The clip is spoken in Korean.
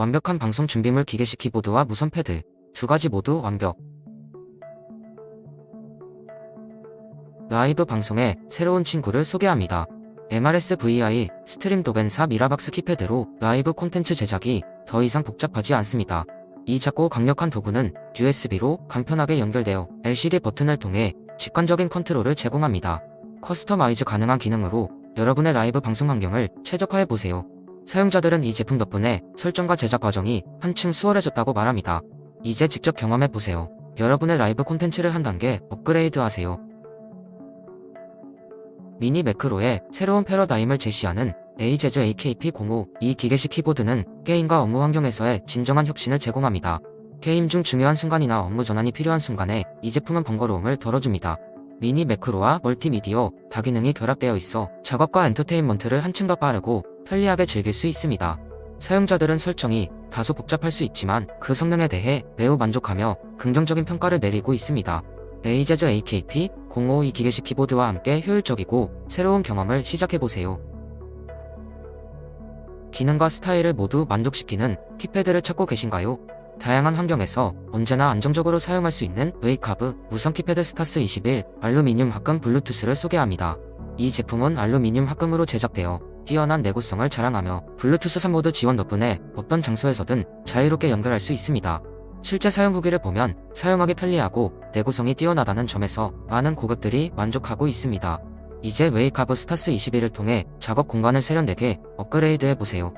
완벽한 방송 준비물 기계식 키보드와 무선 패드 두 가지 모두 완벽. 라이브 방송에 새로운 친구를 소개합니다. MRS VI 스트림 도벤사 미라박스 키패드로 라이브 콘텐츠 제작이 더 이상 복잡하지 않습니다. 이 작고 강력한 도구는 USB로 간편하게 연결되어 LCD 버튼을 통해 직관적인 컨트롤을 제공합니다. 커스터마이즈 가능한 기능으로 여러분의 라이브 방송 환경을 최적화해 보세요. 사용자들은 이 제품 덕분에 설정과 제작 과정이 한층 수월해졌다고 말합니다. 이제 직접 경험해 보세요. 여러분의 라이브 콘텐츠를 한 단계 업그레이드 하세요. 미니 매크로의 새로운 패러다임을 제시하는 에이제즈 AKP05 이 기계식 키보드는 게임과 업무 환경에서의 진정한 혁신을 제공합니다. 게임 중 중요한 순간이나 업무 전환이 필요한 순간에 이 제품은 번거로움을 덜어줍니다. 미니 매크로와 멀티미디어 다기능이 결합되어 있어 작업과 엔터테인먼트를 한층 더 빠르고 편리하게 즐길 수 있습니다. 사용자들은 설정이 다소 복잡할 수 있지만 그 성능에 대해 매우 만족하며 긍정적인 평가를 내리고 있습니다. 에이제즈 AKP 052 기계식 키보드와 함께 효율적이고 새로운 경험을 시작해보세요. 기능과 스타일을 모두 만족시키는 키패드를 찾고 계신가요? 다양한 환경에서 언제나 안정적으로 사용할 수 있는 웨이카브 무선 키패드 스타스 21 알루미늄 합금 블루투스를 소개합니다. 이 제품은 알루미늄 합금으로 제작되어 뛰어난 내구성을 자랑하며 블루투스 3모드 지원 덕분에 어떤 장소에서든 자유롭게 연결할 수 있습니다. 실제 사용 후기를 보면 사용하기 편리하고 내구성이 뛰어나다는 점에서 많은 고객들이 만족하고 있습니다. 이제 웨이카브 스타스 21을 통해 작업 공간을 세련되게 업그레이드 해보세요.